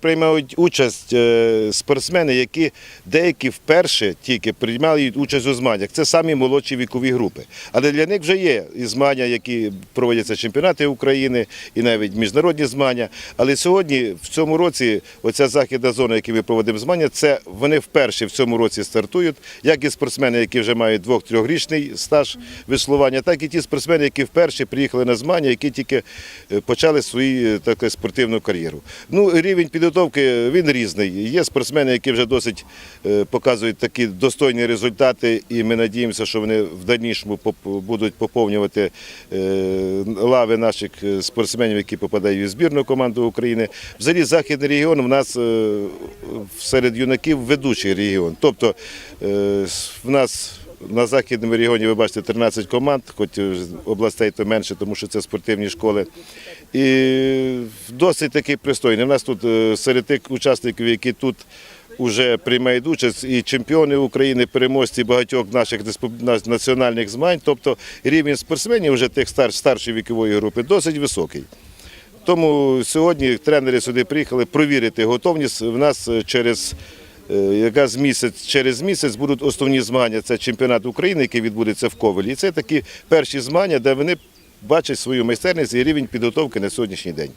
приймають участь е, спортсмени, які деякі вперше тільки приймають участь у змаганнях. Це самі молодші вікові групи. Але для них вже є і змагання, які проводяться чемпіонати України, і навіть міжнародні змагання. Але сьогодні, в цьому році, оця західна зона, яку ми проводимо змагання, це вони вперше в цьому році стартують, як і спортсмени, які вже мають двох-трьохрічний стаж веслування, так і ті спортсмени, які вперше приїхали на змагання, які тільки е, почали свою е, спортивну кар'єру. Ну, рівень підготовки він різний. Є спортсмени, які вже досить е, показують такі достойні результати, і ми надіємося, що вони в дальнішому будуть поповнювати е, лави наших е, спортсменів, які попадають у збірну команду України. Взагалі, західний регіон в нас серед юнаків ведучий регіон. Тобто в нас на західному регіоні ви бачите 13 команд, хоч областей то менше, тому що це спортивні школи. І досить такий пристойний. У нас тут е, серед тих учасників, які тут вже приймають участь, і чемпіони України, переможці багатьох наших національних змагань. Тобто рівень спортсменів вже тих стар, старшої вікової групи досить високий. Тому сьогодні тренери сюди приїхали провірити готовність. В нас е, через е, якраз місяць, через місяць будуть основні змагання. Це чемпіонат України, який відбудеться в Ковелі. І це такі перші змагання, де вони бачать свою майстерність і рівень підготовки на сьогоднішній день.